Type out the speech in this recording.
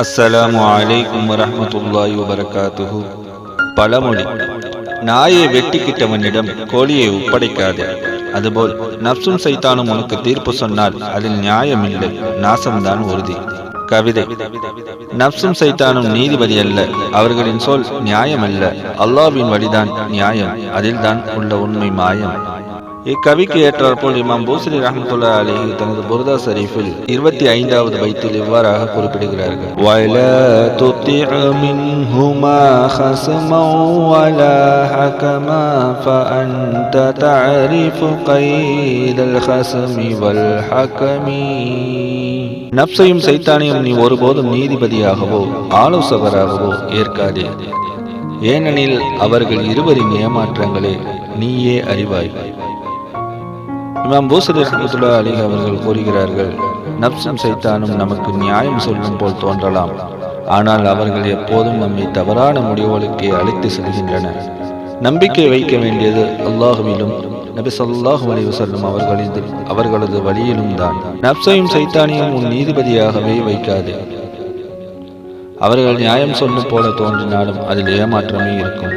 அஸ்ஸலாமு அலைக்கும் வரமத்துல்லாய் வபரகாத்துஹு. பழமொழி நாயை வெட்டிக்கிட்டவனிடம் கோழியை ஒப்படைக்காதே. அதுபோல் நப்சும் சைத்தானும் உனக்கு தீர்ப்பு சொன்னால் அதில் நியாயம் இல்லை நாசம்தான் உறுதி. கவிதை நப்சும் சைத்தானும் நீதிபதி அல்ல அவர்களின் சொல் நியாயம் அல்ல அல்லாஹ்வின் வழிதான் நியாயம் அதில்தான் உள்ள உண்மை மாயம். இக்கவிக்கு ஏற்றாற்போல் இமாம் பூசரி ரஹமத்துல்லா அலிஹி தனது புரதா ஷரீஃபில் இருபத்தி ஐந்தாவது பைத்தில் இவ்வாறாக குறிப்பிடுகிறார்கள் وَلَا تُطِعْ مِنْهُمَا خَصْمًا وَلَا حَكَمًا فَأَنْتَ تَعْرِفُ قَيْدَ الْخَصْمِ وَالْحَكَمِ நப்சையும் சைத்தானையும் நீ ஒருபோதும் நீதிபதியாகவோ ஆலோசகராகவோ ஏற்காதே ஏனெனில் அவர்கள் இருவரின் ஏமாற்றங்களே நீயே அறிவாய் இமாம் பூசரி ரஹமத்துல்லா அலி அவர்கள் கூறுகிறார்கள் நப்சும் சைத்தானும் நமக்கு நியாயம் சொல்லும் போல் தோன்றலாம். ஆனால் அவர்கள் எப்போதும் நம்மை தவறான முடிவுகளுக்கு அழைத்து செல்கின்றன நம்பிக்கை வைக்க வேண்டியது அல்லாஹுவிலும் நபி ஸல்லல்லாஹு அலைஹி வஸல்லம் அவர்களின் அவர்களது வழியிலும் தான். நப்சையும் சைத்தானியும் உன் நீதிபதியாகவே வைக்காது. அவர்கள் நியாயம் சொல்லும் போல தோன்றினாலும் அதில் ஏமாற்றமே இருக்கும்.